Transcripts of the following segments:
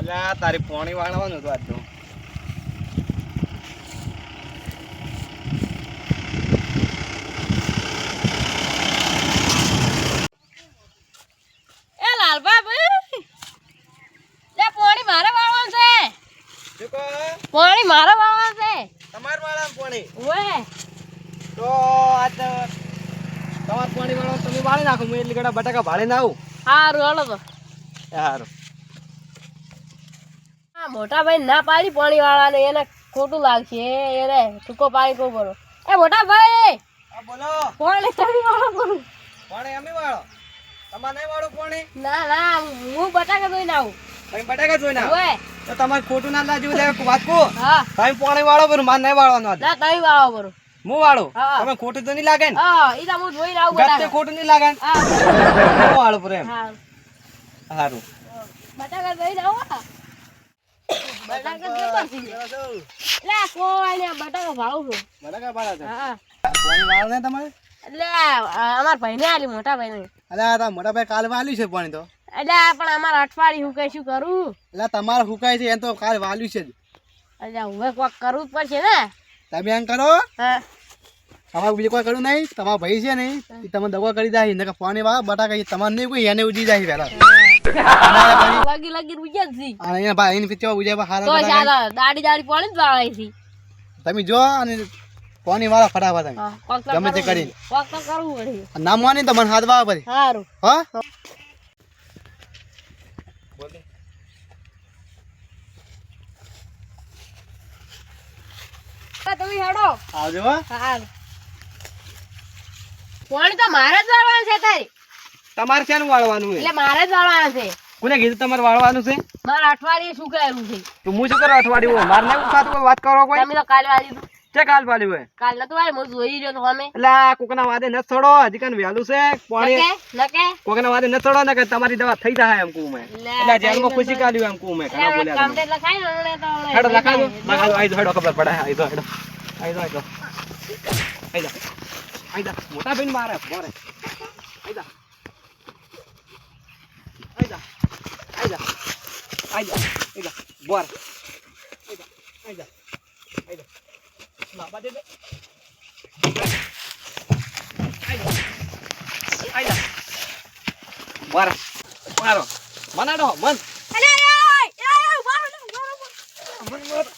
આ તારી પોણી વાળવાનું હતું આજ તો એ લાલબા ભાઈ લે પોણી મારે વાળવાનું છે. શું પોણી મારે વાળવાનું છે. તમાર વાળા પોણી? ઓએ તો આજ તમાર પોણી વાળો તમે વાળી નાખો હું એટલી ગડા બટાકા ભાળીને આવું. હારું હાલો તો. એ મોટા ભાઈ ના પાડી પાણી વાળાને એને ખોટું લાગશે. એને ટૂંકો પાણી કહું કરો એ મોટા ભાઈ બોલો. પાણી તમે વાળો કરું પાણી અમે વાળો. તમારે નહીં વાળો પાણી? ના ના હું બટાકા ધોઈને આવું. તમે બટાકા જોઈ ના ઓએ તો તમારે ખોટું ના લાજવું લે વાત કો હા. તમે પોણી વાળો પર માર નહીં વાળવાનો ના તમે વાળો કરો હું વાળું? હા. તમે ખોટું તો નહીં લાગે ને? હા ઈ તો હું ધોઈને આવું બટાકા. ખોટું નહીં લાગે હા. વાળો પર એમ. હા. સારું બટાકા ધોઈને આવો. બટાકા એટલે અમાર ભાઈને મોટા ભાઈને અરે આ ભાઈ કાલે વાલ્યું છે પાણી તો એટલે પણ અમાર અઠવાડિયું હું કઈ શું કરું એટલે તમારે હુકાય છે એમ તો કાલ વાલ્યું છે એટલે હવે કરવું જ પડશે ને તમે એમ કરો હા તમારે બીજું કોઈ કરવું નહીં તમારા ભાઈ છે નહીં તમે દવા કરી જાય ને પાણી વાળા, બટાકા તમારે નહીં કોઈ એને ઉજી જાય પહેલા. લગી લગી ઉજ્યા જ. અને એના ભાઈ એની પીછે ઉજ્યા તો હારા બટાકા ચાલો દાડી દાડી પાણી જ વાળાય તમે જો અને પાણી વાળા ફટાફટ તમે. તો ગમે તે કરીને. પડે. કોક તો કરવું પડે ના માની તો મને હાથ વાળા પછી સારું હા? તમે હેડો. આવજો હા. પાણી તો મારે જ વાળવાનું છે તારી. તમારે ક્યાં વાળવાનું એટલે મારે જ વાળવાનું છે કોને કીધું તમારે વાળવાનું છે મારે અઠવાડિયે શું કહેલું છે તો હું શું કરું અઠવાડિયું મારે નહીં સાથે કોઈ વાત કરો કોઈ તમે તો કાલ વાળી દીધું છે કાલ પાડ્યું હોય કાલ નતું વાળી હું જોઈ રહ્યો તો અમે એટલે કોકના વાદે ન છોડો હજી કન વેલું છે પાણી નકે કોકના વાદે ન છોડો ને કે તમારી દવા થઈ જાય એમ કું મે એટલે જેલમાં ખુશી કાઢ્યું એમ કું મે ઘણા બોલ્યા કામ લખાય ને તો હેડો લખાજો. લખાજો આઈ હેડો ખબર પડે આઈ હેડો આઈ દો આઈ દો આઈ દો મોટા બેન મારે બોરે આઈ દો આઈ દો આઈ દો આઈ દો આઈ દો બોર આઈ દો આઈ દો આઈ દો લાંબા દે દે આઈ દો આઈ દો બોર મારો મનાડો મન અલે, અલે, અલે, અલે, ઊભા રહો, ઊભા રહો, મન મારો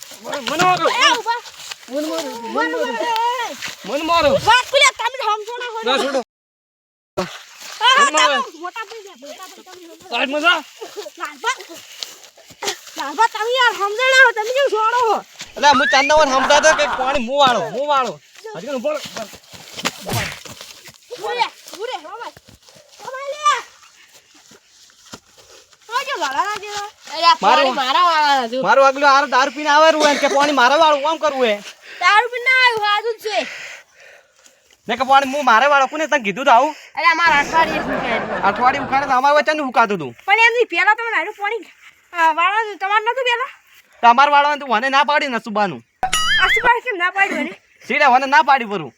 મન મારો ઊભા રહો. ઊભા. મન મારો ઊભા રહો, ઊભા રહો. મન મારો વાત ખુલ્યા, તમે સમજો ના હોય. ના છોડો હા, હા, તમે યાર તમે કેમ છોડો છો? એટલે હું ચાંદાવન સમજાતો કે પાણી વાળો વાળો હજી બોલ રે, રે, લે. લડાના. મારું- મારા વાળાના જો. મારું આગલું આર દારૂ પીને આવે હોય કે પાણી મારે વાળું આમ કરવું હે દારૂ પીને ના આવ્યું, હાજુ છે. ને કે પાણી હું મારે વાળો કોને તને કીધું તો આવું અરે, અમારા અઠવાડિયે અઠવાડિયે અઠવાડિયું ઉખાડે તો અમારે વચ્ચે ઉકાતું હતું પણ એમની પેલા તમે નાનું પાણી આ, વાળવાનું તમારે નતું પેલા? તો મને ના પાડી ને સુબાનું. આસુબાસ કેમ ના પાડ્યું એને? સીધા મને ના પાડી પરું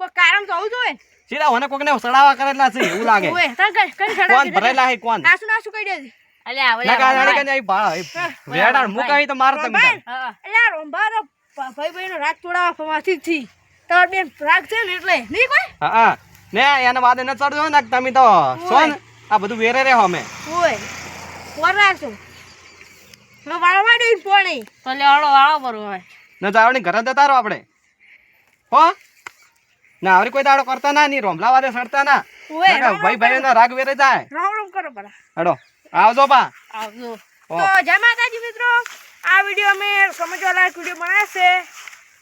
કોઈ કારણ તો હોવું જોઈએ ને. સીધા મને કોકને સડાવા કરેલા છે એવું લાગે. ઓય, તાર કઈ- કઈ સડા કોણ? ભરેલા હે કોણ? નાસુ નાસુ કહી ના ભાળા વેડાણ મુકાવી તો મારો તમે અલ્યા, રોંભાનો ભાઈ-ભાઈનો રાગ તોડાવવા ફવાથી થી. તમાર બેન રાગ છે ને એટલે. નહીં કોઈ? હા હા. ને એના વાદે ન ચડજો ને તમે તો. છો આ બધું વેરે રે અમે. ઓય. કોર રાખજો હવે વાળો માંડ્યું પોણી. તો લેવાડો વાળો પર હોય ન જાવણી ઘરે જતા રહો આપણે. હો? ના આવરી કોઈ દાડો કરતા ના ની રોમલા વાદે સડતા ના. ભાઈ ભાઈ ના રાગ વેરે જાય. રામ રામ કરો બરા. હેડો આવજો પા આવજો. તો જય માતાજી મિત્રો. આ વીડિયો અમે સમજવા લાયક વીડિયો બનાવ્યો છે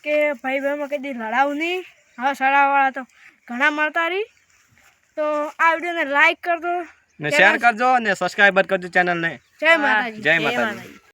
કે ભાઈ બહેનમાં કદી લડાવું નહીં. હવે સડાવાળા તો ઘણા મળતા રહી. તો આ વિડીયોને લાઈક કરજો. ને શેર કરજો ને સબસ્ક્રાઈબર કરજો ચેનલ ને જય માતાજી. જય માતાજી.